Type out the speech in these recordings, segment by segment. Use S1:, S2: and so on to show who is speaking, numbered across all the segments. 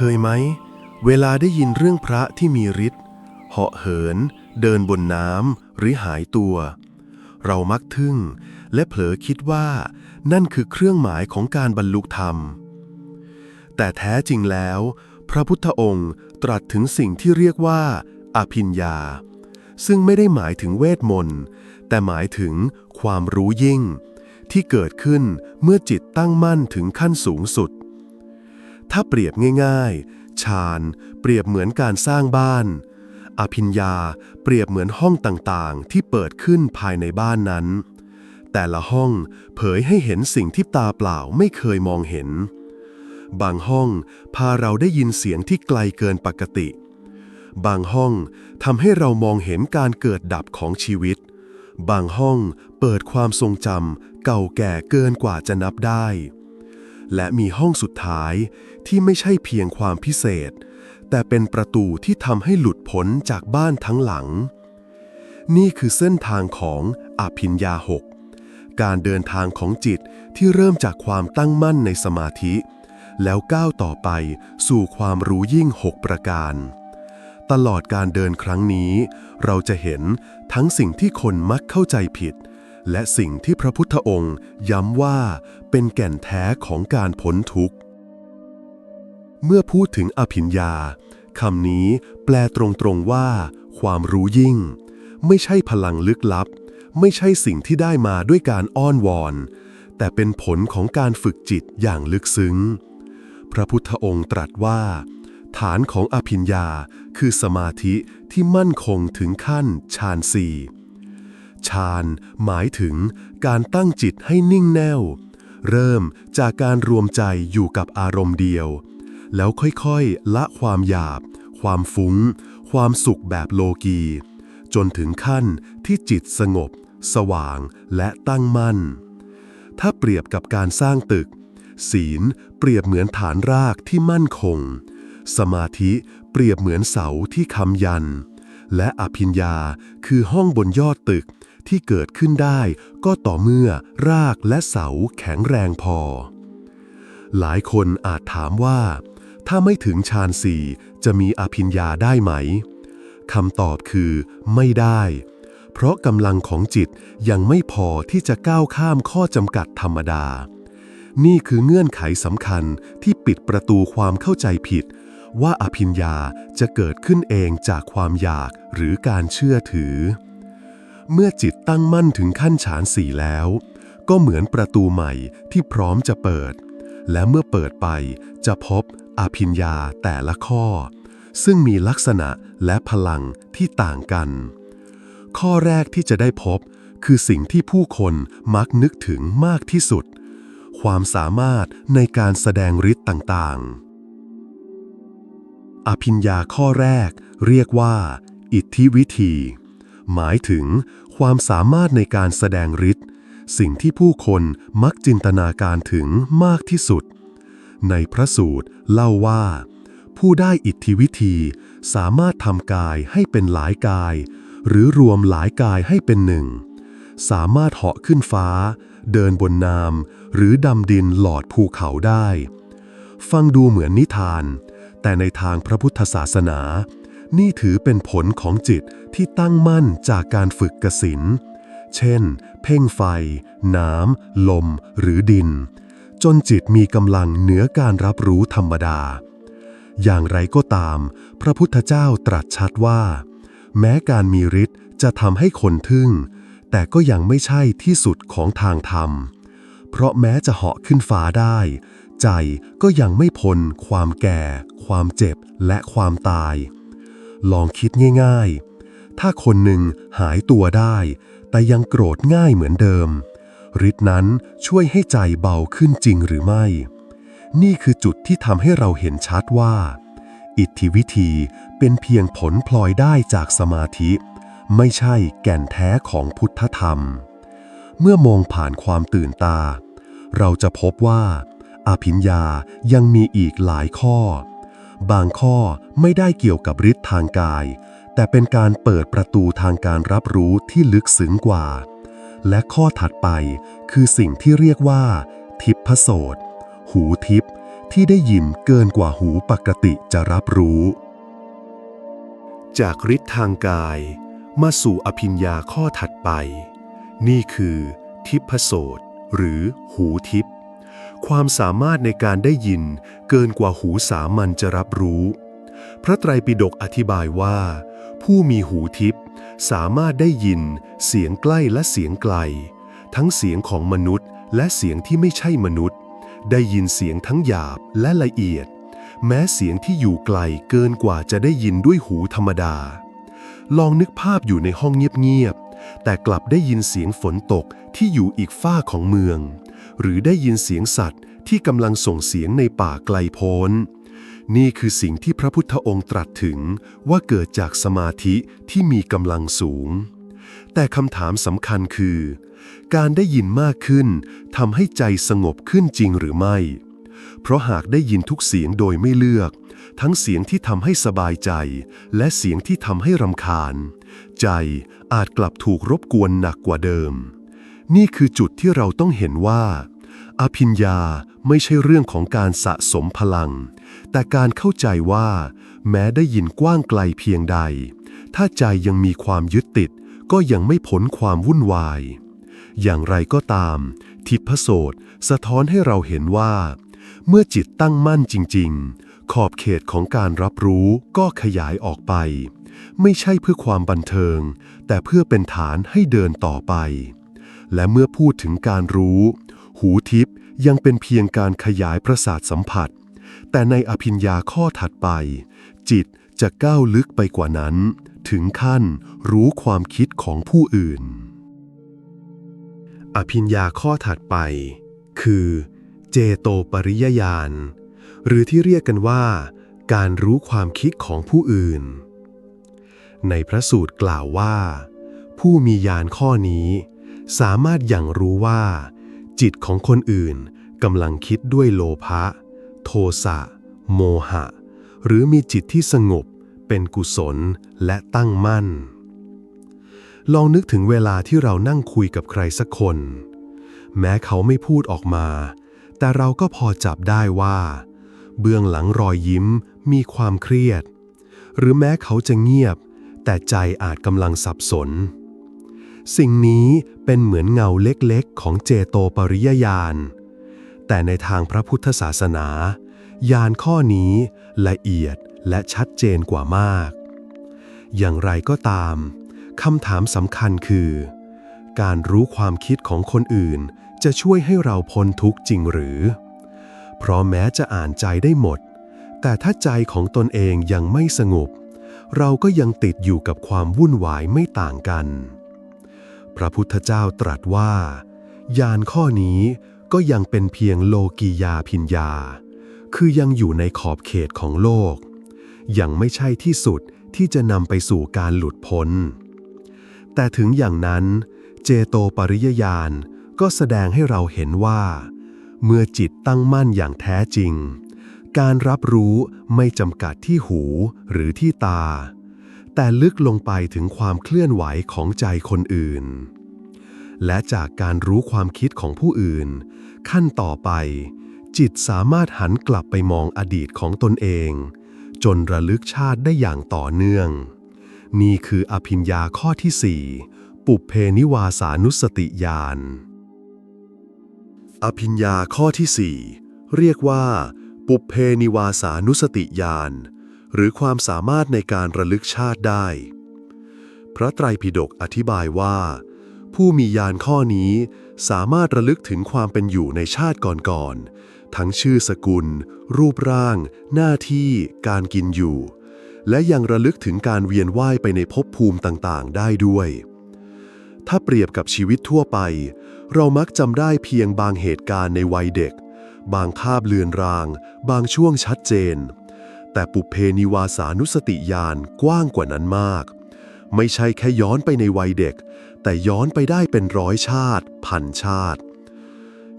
S1: เคยไหม เวลาได้ยินเรื่องพระที่มีฤทธิ์เหาะเหิน เดินบนน้ำหรือหายตัว เรามักทึ่ง และเผลอคิดว่า นั่นคือเครื่องหมายของการบรรลุธรรม แต่แท้จริงแล้ว พระพุทธองค์ตรัสถึงสิ่งที่เรียกว่าอภิญญา ซึ่งไม่ได้หมายถึงเวทมนต์แต่หมายถึงความรู้ยิ่ง ที่เกิดขึ้นเมื่อจิตตั้งมั่นถึงขั้นสูงสุด ถ้าเปรียบง่ายๆ ฌานเปรียบเหมือนการสร้างบ้าน อภิญญาเปรียบเหมือนห้องต่างๆ ที่เปิดขึ้นภายในบ้านนั้น แต่ละห้องเผยให้เห็นสิ่งที่ตาเปล่าไม่เคยมองเห็น บางห้องพาเราได้ยินเสียงที่ไกลเกินปกติ บางห้องทำให้เรามองเห็นการเกิดดับของชีวิต บางห้องเปิดความทรงจำเก่าแก่เกินกว่าจะนับได้ และมีห้องสุดท้ายที่ไม่ใช่เพียงความพิเศษ แต่เป็นประตูที่ทำให้หลุดพ้นจากบ้านทั้งหลัง นี่คือเส้นทางของอภิญญาหกการเดินทางของจิตที่เริ่มจากความตั้งมั่นในสมาธิ แล้วก้าวต่อไปสู่ความรู้ยิ่งหกประการ ตลอดการเดินครั้งนี้ เราจะเห็นทั้งสิ่งที่คนมักเข้าใจผิด และสิ่งที่พระพุทธองค์ย้ำว่าเป็นแก่นแท้ของการพ้นทุกข์ เมื่อพูดถึงอภิญญาคำนี้แปลตรงๆว่า ความรู้ยิ่ง ไม่ใช่พลังลึกลับ ไม่ใช่สิ่งที่ได้มาด้วยการอ้อนวอน แต่เป็นผลของการฝึกจิตอย่างลึกซึ้ง พระพุทธองค์ตรัสว่า ฐานของอภิญญาคือสมาธิที่มั่นคงถึงขั้นฌานสี่ ฌานหมายถึงการตั้งจิตให้นิ่งแน่ว เริ่มจากการรวมใจอยู่กับอารมณ์เดียว แล้วค่อยๆ ละความหยาบ ความฟุ้ง ความสุขแบบโลกี จนถึงขั้นที่จิตสงบ สว่างและตั้งมั่น ถ้าเปรียบกับการสร้างตึก ศีลเปรียบเหมือนฐานรากที่มั่นคง สมาธิเปรียบเหมือนเสาที่คำยันและอภิญญาคือห้องบนยอดตึก ที่เกิดขึ้นได้ก็ต่อเมื่อรากและเสาแข็งแรงพอ หลายคนอาจถามว่า ถ้าไม่ถึงฌานสี่จะมีอภิญญาได้ไหมคำตอบคือไม่ได้ เพราะกำลังของจิตยังไม่พอที่จะก้าวข้ามข้อจำกัดธรรมดา นี่คือเงื่อนไขสำคัญที่ปิดประตูความเข้าใจผิด ว่าอภิญญาจะเกิดขึ้นเองจากความอยากหรือการเชื่อถือ เมื่อจิตตั้งมั่นถึงขั้นฌานสี่แล้ว ก็เหมือนประตูใหม่ที่พร้อมจะเปิด และเมื่อเปิดไปจะพบอภิญญาแต่ละข้อ ซึ่งมีลักษณะและพลังที่ต่างกัน ข้อแรกที่จะได้พบคือสิ่งที่ผู้คนมักนึกถึงมากที่สุด ความสามารถในการแสดงฤทธิ์ต่างๆ อภิญญาข้อแรกเรียกว่า อิทธิวิธี หมายถึงความสามารถในการแสดงฤทธิ์สิ่งที่ผู้คนมักจินตนาการถึงมากที่สุด ในพระสูตรเล่าว่า ผู้ได้อิทธิวิธีสามารถทำกายให้เป็นหลายกาย หรือรวมหลายกายให้เป็นหนึ่ง สามารถเหาะขึ้นฟ้า เดินบนน้ำหรือดำดินหลอดภูเขาได้ ฟังดูเหมือนนิทาน แต่ในทางพระพุทธศาสนา นี่ถือเป็นผลของจิตที่ตั้งมั่นจากการฝึกกสิน เช่น เพ่งไฟ น้ำ ลม หรือดิน จนจิตมีกำลังเหนือการรับรู้ธรรมดา อย่างไรก็ตาม พระพุทธเจ้าตรัสชัดว่า แม้การมีฤทธิ์จะทำให้คนทึ่ง แต่ก็ยังไม่ใช่ที่สุดของทางธรรม เพราะแม้จะเหาะขึ้นฟ้าได้ ใจก็ยังไม่พ้นความแก่ ความเจ็บและความตาย ลองคิดง่าย ๆ ถ้าคนหนึ่งหายตัวได้ แต่ยังโกรธง่ายเหมือนเดิมฤทธิ์นั้นช่วยให้ใจเบาขึ้นจริงหรือไม่ นี่คือจุดที่ทำให้เราเห็นชัดว่า อิทธิวิธีเป็นเพียงผลพลอยได้จากสมาธิ ไม่ใช่แก่นแท้ของพุทธธรรม เมื่อมองผ่านความตื่นตา เราจะพบว่าอภิญญายังมีอีกหลายข้อ บางข้อไม่ได้เกี่ยวกับฤทธิ์ทางกาย แต่เป็นการเปิดประตูทางการรับรู้ที่ลึกซึ้งกว่า และข้อถัดไปคือสิ่งที่เรียกว่า ทิพโสตหูทิพที่ได้ยินเกินกว่าหูปกติจะรับรู้ จากฤทธิ์ทางกาย มาสู่อภิญญาข้อถัดไป นี่คือ ทิพโสตหรือหูทิพ ความสามารถในการได้ยินเกินกว่าหูสามัญจะรับรู้ พระไตรปิฎกอธิบายว่า ผู้มีหูทิพย์สามารถได้ยิน เสียงใกล้และเสียงไกล ทั้งเสียงของมนุษย์และเสียงที่ไม่ใช่มนุษย์ ได้ยินเสียงทั้งหยาบและละเอียด แม้เสียงที่อยู่ไกลเกินกว่าจะได้ยินด้วยหูธรรมดา ลองนึกภาพอยู่ในห้องเงียบๆ แต่กลับได้ยินเสียงฝนตกที่อยู่อีกฝ้าของเมือง หรือได้ยินเสียงสัตว์ที่กำลังส่งเสียงในป่าไกลโพ้น นี่คือสิ่งที่พระพุทธองค์ตรัสถึงว่าเกิดจากสมาธิที่มีกำลังสูง แต่คำถามสำคัญคือ การได้ยินมากขึ้นทำให้ใจสงบขึ้นจริงหรือไม่ เพราะหากได้ยินทุกเสียงโดยไม่เลือก ทั้งเสียงที่ทำให้สบายใจ และเสียงที่ทำให้รำคาญ ใจอาจกลับถูกรบกวนหนักกว่าเดิม นี่คือจุดที่เราต้องเห็นว่า อภิญญาไม่ใช่เรื่องของการสะสมพลัง แต่การเข้าใจว่า แม้ได้ยินกว้างไกลเพียงใด ถ้าใจยังมีความยึดติด ก็ยังไม่พ้นความวุ่นวาย อย่างไรก็ตาม ทิพโสตสะท้อนให้เราเห็นว่า เมื่อจิตตั้งมั่นจริง ๆ ขอบเขตของการรับรู้ก็ขยายออกไป ไม่ใช่เพื่อความบันเทิง แต่เพื่อเป็นฐานให้เดินต่อไป และเมื่อพูดถึงการรู้ หูทิพย์ยังเป็นเพียงการขยายประสาทสัมผัส แต่ในอภิญญาข้อถัดไป จิตจะก้าวลึกไปกว่านั้น ถึงขั้นรู้ความคิดของผู้อื่น อภิญญาข้อถัดไป คือ เจโตปริยญาณหรือที่เรียกกันว่า การรู้ความคิดของผู้อื่น ในพระสูตรกล่าวว่า ผู้มีญาณข้อนี้ สามารถอย่างรู้ว่า จิตของคนอื่นกำลังคิดด้วยโลภะ โทสะ โมหะ หรือมีจิตที่สงบ เป็นกุศลและตั้งมั่น ลองนึกถึงเวลาที่เรานั่งคุยกับใครสักคน แม้เขาไม่พูดออกมา แต่เราก็พอจับได้ว่า เบื้องหลังรอยยิ้มมีความเครียด หรือแม้เขาจะเงียบ แต่ใจอาจกำลังสับสน สิ่งนี้เป็นเหมือนเงาเล็กๆ ของเจโตปริยญาณ แต่ในทางพระพุทธศาสนา ญาณข้อนี้ละเอียดและชัดเจนกว่ามาก อย่างไรก็ตามคำถามสำคัญคือ การรู้ความคิดของคนอื่น จะช่วยให้เราพ้นทุกข์จริงหรือ เพราะแม้จะอ่านใจได้หมด แต่ถ้าใจของตนเองยังไม่สงบ เราก็ยังติดอยู่กับความวุ่นวายไม่ต่างกัน พระพุทธเจ้าตรัสว่าญาณข้อนี้ก็ยังเป็นเพียงโลกียาพิญญา คือยังอยู่ในขอบเขตของโลก ยังไม่ใช่ที่สุดที่จะนำไปสู่การหลุดพ้น แต่ถึงอย่างนั้น เจโตปริยญาณก็แสดงให้เราเห็นว่า เมื่อจิตตั้งมั่นอย่างแท้จริง การรับรู้ไม่จำกัดที่หูหรือที่ตา แต่ลึกลงไปถึงความเคลื่อนไหวของใจคนอื่น และจากการรู้ความคิดของผู้อื่น ขั้นต่อไป จิตสามารถหันกลับไปมองอดีตของตนเอง จนระลึกชาติได้อย่างต่อเนื่อง นี่คืออภิญญาข้อที่สี่ปุเพนิวาสานุสติญาณอภิญญาข้อที่สี่เรียกว่า ปุเพนิวาสานุสติญาณหรือความสามารถในการระลึกชาติได้ พระไตรปิฎกอธิบายว่า ผู้มีญาณข้อนี้สามารถระลึกถึงความเป็นอยู่ในชาติก่อนๆ ทั้งชื่อสกุล รูปร่าง หน้าที่ การกินอยู่ และยังระลึกถึงการเวียนว่ายไปในภพภูมิต่างๆ ได้ด้วย ถ้าเปรียบกับชีวิตทั่วไป เรามักจำได้เพียงบางเหตุการณ์ในวัยเด็ก บางภาพเลือนราง บางช่วงชัดเจน แต่ปุเพนิวาสานุสติญาณกว้างกว่านั้นมาก ไม่ใช่แค่ย้อนไปในวัยเด็ก แต่ย้อนไปได้เป็นร้อยชาติ พันชาติ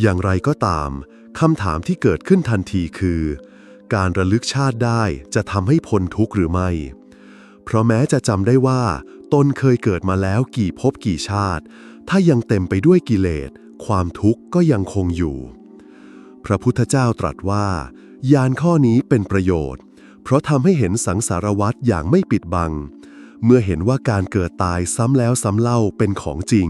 S1: อย่างไรก็ตามคำถามที่เกิดขึ้นทันทีคือ การระลึกชาติได้จะทำให้พ้นทุกข์หรือไม่ เพราะแม้จะจำได้ว่า ตนเคยเกิดมาแล้วกี่ภพกี่ชาติ ถ้ายังเต็มไปด้วยกิเลสความทุกข์ก็ยังคงอยู่ พระพุทธเจ้าตรัสว่า ยานข้อนี้เป็นประโยชน์ เพราะทำให้เห็นสังสารวัฏอย่างไม่ปิดบัง เมื่อเห็นว่าการเกิดตายซ้ำแล้วซ้ำเล่าเป็นของจริง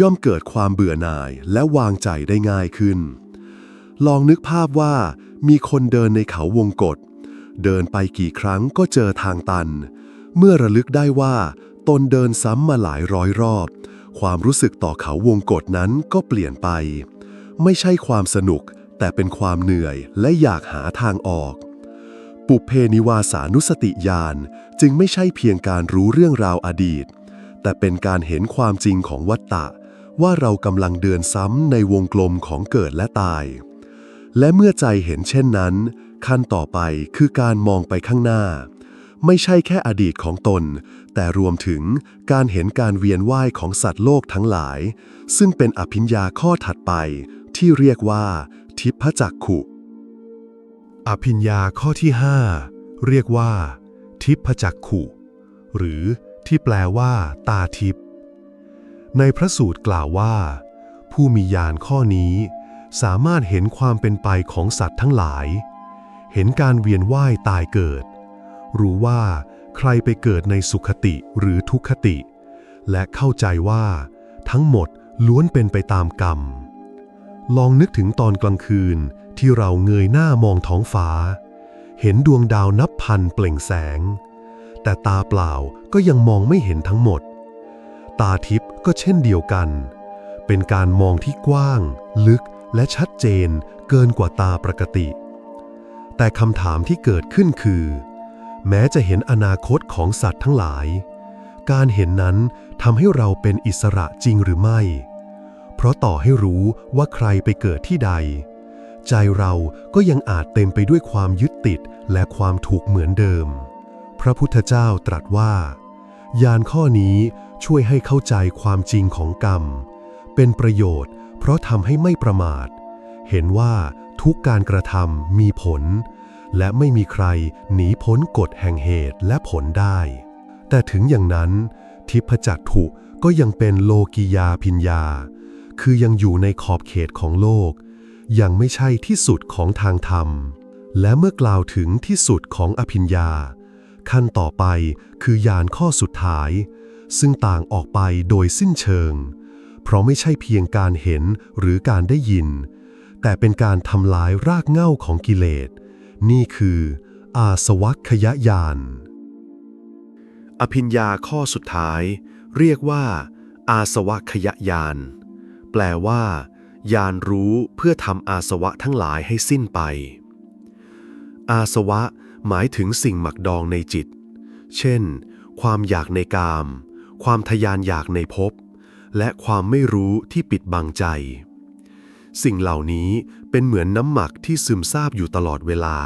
S1: ย่อมเกิดความเบื่อหน่ายและวางใจได้ง่ายขึ้น ลองนึกภาพว่า มีคนเดินในเขาวงกฏเดินไปกี่ครั้งก็เจอทางตัน เมื่อระลึกได้ว่า ตนเดินซ้ำมาหลายร้อยรอบ ความรู้สึกต่อเขาวงกฏนั้นก็เปลี่ยนไป ไม่ใช่ความสนุก แต่เป็นความเหนื่อยและอยากหาทางออก ปุเพนิวาสานุสติญาณจึงไม่ใช่เพียงการรู้เรื่องราวอดีต แต่เป็นการเห็นความจริงของวัฏฏะว่าเรากำลังเดินซ้ำในวงกลมของเกิดและตาย และเมื่อใจเห็นเช่นนั้น ขั้นต่อไปคือการมองไปข้างหน้า ไม่ใช่แค่อดีตของตน แต่รวมถึงการเห็นการเวียนว่ายของสัตว์โลกทั้งหลาย ซึ่งเป็นอภิญญาข้อถัดไปที่เรียกว่า ทิพจักขุ อภิญญาข้อที่ 5 เรียกว่า ทิพจักขุ หรือที่แปลว่า ตาทิพในพระสูตรกล่าวว่า ผู้มีญาณข้อนี้ สามารถเห็นความเป็นไปของสัตว์ทั้งหลาย เห็นการเวียนว่ายตายเกิด รู้ว่าใครไปเกิดในสุขติหรือทุกขติ และเข้าใจว่า ทั้งหมดล้วนเป็นไปตามกรรม ลองนึกถึงตอนกลางคืนที่เราเงยหน้ามองท้องฟ้า เห็นดวงดาวนับพันเปล่งแสง แต่ตาเปล่าก็ยังมองไม่เห็นทั้งหมด ตาทิพย์ก็เช่นเดียวกัน เป็นการมองที่กว้าง ลึกและชัดเจนเกินกว่าตาปกติ แต่คำถามที่เกิดขึ้นคือ แม้จะเห็นอนาคตของสัตว์ทั้งหลาย การเห็นนั้นทำให้เราเป็นอิสระจริงหรือไม่ เพราะต่อให้รู้ว่าใครไปเกิดที่ใด ใจเราก็ยังอาจเต็มไปด้วยความยึดติดและความถูกเหมือนเดิม พระพุทธเจ้าตรัสว่า ยานข้อนี้ช่วยให้เข้าใจความจริงของกรรม เป็นประโยชน์ เพราะทำให้ไม่ประมาท เห็นว่าทุกการกระทำมีผล และไม่มีใครหนีพ้นกฎแห่งเหตุและผลได้ แต่ถึงอย่างนั้น ทิพจักถุก็ยังเป็นโลกิยาพิญญา คือยังอยู่ในขอบเขตของโลก ยังไม่ใช่ที่สุดของทางธรรม และเมื่อกล่าวถึงที่สุดของอภิญญา ขั้นต่อไปคือยานข้อสุดท้าย ซึ่งต่างออกไปโดยสิ้นเชิง เพราะไม่ใช่เพียงการเห็นหรือการได้ยิน แต่เป็นการทำลายรากเหง้าของกิเลส นี่คือ อาสวัคยญาณอภิญญาข้อสุดท้าย เรียกว่า อาสวะขยญาณ แปลว่าญาณรู้เพื่อทำอาสวะทั้งหลายให้สิ้นไป อาสวะหมายถึงสิ่งหมักดองในจิต เช่น ความอยากในกาม ความทยานอยากในภพ และความไม่รู้ที่ปิดบังใจ สิ่งเหล่านี้เป็นเหมือนน้ำหมักที่ซึมซาบอยู่ตลอดเวลา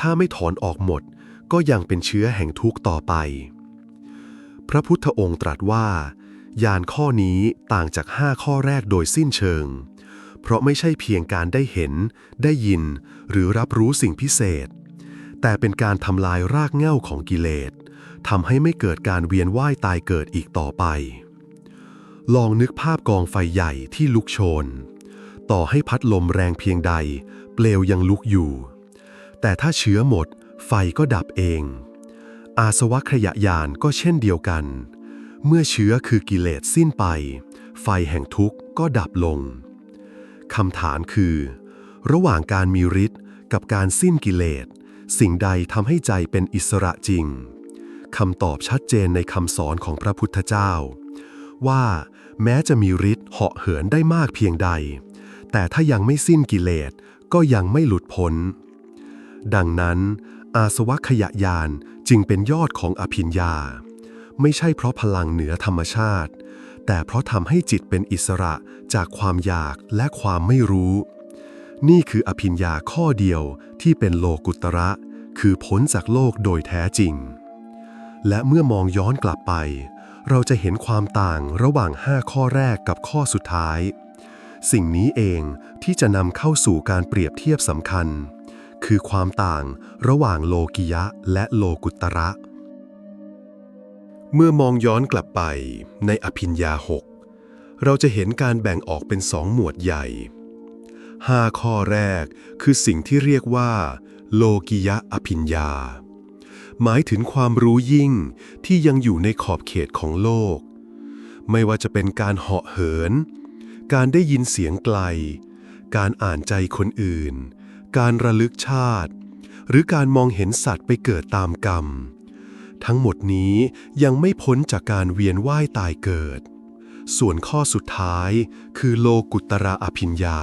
S1: ถ้าไม่ถอนออกหมด ก็ยังเป็นเชื้อแห่งทุกข์ต่อไป พระพุทธองค์ตรัสว่า ยานข้อนี้ต่างจากห้าข้อแรกโดยสิ้นเชิง เพราะไม่ใช่เพียงการได้เห็น ได้ยิน หรือรับรู้สิ่งพิเศษ แต่เป็นการทำลายรากเหง้าของกิเลสทำให้ไม่เกิดการเวียนว่ายตายเกิดอีกต่อไป ลองนึกภาพกองไฟใหญ่ที่ลุกโชน ต่อให้พัดลมแรงเพียงใด เปลวยังลุกอยู่ แต่ถ้าเชื้อหมด ไฟก็ดับเอง อาสวะขยะยานก็เช่นเดียวกันเเมื่อเชื้อคือกิเลสสิ้นไป ไฟแห่งทุกข์ก็ดับลงคำถามคือ ระหว่างการมีฤทธิ์กับการสิ้นกิเลส สิ่งใดทำให้ใจเป็นอิสระจริงคำตอบชัดเจนในคำสอนของพระพุทธเจ้า ว่าแม้จะมีฤทธิ์เหาะเหินได้มากเพียงใด แต่ถ้ายังไม่สิ้นกิเลสก็ยังไม่หลุดพ้น ดังนั้น อาสวะขยะยานจึงเป็นยอดของอภิญญา ไม่ใช่เพราะพลังเหนือธรรมชาติ แต่เพราะทำให้จิตเป็นอิสระจากความอยากและความไม่รู้ นี่คืออภิญญาข้อเดียวที่เป็นโลกุตระ คือพ้นจากโลกโดยแท้จริง และเมื่อมองย้อนกลับไป เราจะเห็นความต่างระหว่างห้าข้อแรกกับข้อสุดท้าย สิ่งนี้เองที่จะนำเข้าสู่การเปรียบเทียบสำคัญ คือความต่างระหว่างโลกิยะและโลกุตระ เมื่อมองย้อนกลับไปในอภิญญาหกเราจะเห็นการแบ่งออกเป็นสองหมวดใหญ่ห้าข้อแรกคือสิ่งที่เรียกว่า โลกิยะอภิญญาหมายถึงความรู้ยิ่งที่ยังอยู่ในขอบเขตของโลก ไม่ว่าจะเป็นการเหาะเหิน การได้ยินเสียงไกล การอ่านใจคนอื่น การระลึกชาติ หรือการมองเห็นสัตว์ไปเกิดตามกรรม ทั้งหมดนี้ยังไม่พ้นจากการเวียนว่ายตายเกิด ส่วนข้อสุดท้ายคือโลกุตระอภิญญา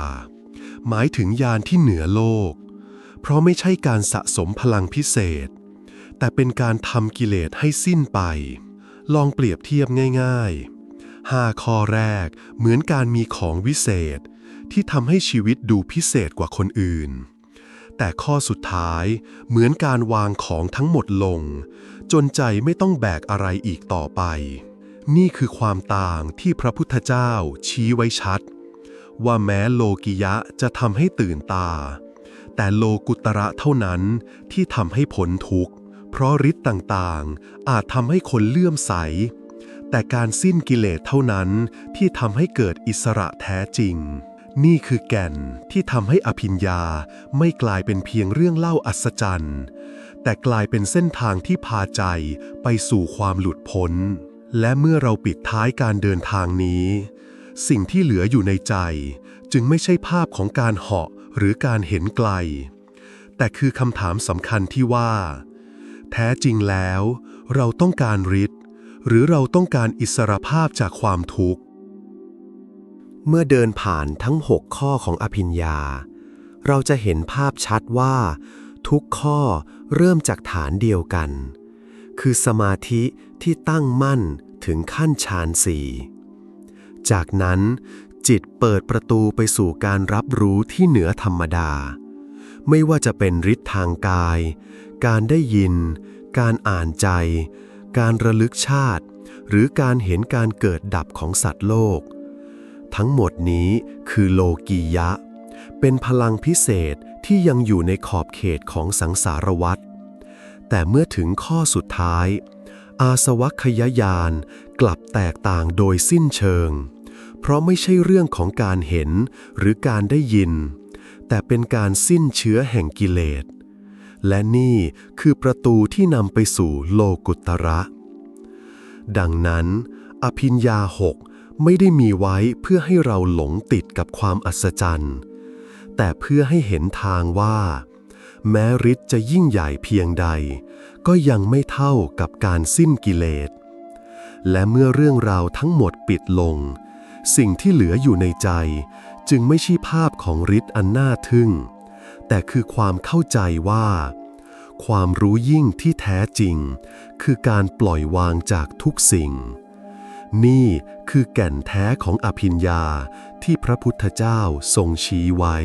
S1: หมายถึงญาณที่เหนือโลก เพราะไม่ใช่การสะสมพลังพิเศษ แต่เป็นการทำกิเลสให้สิ้นไป ลองเปรียบเทียบง่ายๆห้าข้อแรกเหมือนการมีของวิเศษ ที่ทำให้ชีวิตดูพิเศษกว่าคนอื่นแต่ข้อสุดท้ายเหมือนการวางของทั้งหมดลง จนใจไม่ต้องแบกอะไรอีกต่อไป นี่คือความต่างที่พระพุทธเจ้าชี้ไว้ชัด ว่าแม้โลกิยะจะทำให้ตื่นตา แต่โลกุตระเท่านั้นที่ทำให้พ้นทุกข์ เพราะฤทธิ์ต่างๆ อาจทำให้คนเลื่อมใส แต่การสิ้นกิเลสเท่านั้นที่ทำให้เกิดอิสระแท้จริงนี่คือแก่นที่ทำให้อภิญญาไม่กลายเป็นเพียงเรื่องเล่าอัศจรรย์ แต่กลายเป็นเส้นทางที่พาใจไปสู่ความหลุดพ้น และเมื่อเราปิดท้ายการเดินทางนี้ สิ่งที่เหลืออยู่ในใจ จึงไม่ใช่ภาพของการเหาะหรือการเห็นไกล แต่คือคำถามสำคัญที่ว่า แท้จริงแล้ว เราต้องการฤทธิ์หรือเราต้องการอิสรภาพจากความทุกข์
S2: เมื่อเดินผ่านทั้ง 6 ข้อของอภิญญา เราจะเห็นภาพชัดว่า ทุกข้อ เริ่มจากฐานเดียวกัน คือสมาธิที่ตั้งมั่นถึงขั้นฌานสี่จากนั้นจิตเปิดประตูไปสู่การรับรู้ที่เหนือธรรมดา ไม่ว่าจะเป็นฤทธิ์ทางกาย การได้ยิน การอ่านใจ การระลึกชาติ หรือการเห็นการเกิดดับของสัตว์โลก ทั้งหมดนี้คือโลกียะ เป็นพลังพิเศษ ที่ยังอยู่ในขอบเขตของสังสารวัฏแต่เมื่อถึงข้อสุดท้าย อาสวัคยายานกลับแตกต่างโดยสิ้นเชิง เพราะไม่ใช่เรื่องของการเห็นหรือการได้ยิน แต่เป็นการสิ้นเชื้อแห่งกิเลส และนี่คือประตูที่นำไปสู่โลกุตระ ดังนั้น อภิญญาหกไม่ได้มีไว้เพื่อให้เราหลงติดกับความอัศจรรย์ แต่เพื่อให้เห็นทางว่า แม้ฤทธิ์จะยิ่งใหญ่เพียงใด ก็ยังไม่เท่ากับการสิ้นกิเลส และเมื่อเรื่องราวทั้งหมดปิดลง สิ่งที่เหลืออยู่ในใจ จึงไม่ใช่ภาพของฤทธิ์อันน่าทึ่ง แต่คือความเข้าใจว่า ความรู้ยิ่งที่แท้จริง คือการปล่อยวางจากทุกสิ่งนี่คือแก่นแท้ของอภิญญา ที่พระพุทธเจ้าทรงชี้ไว้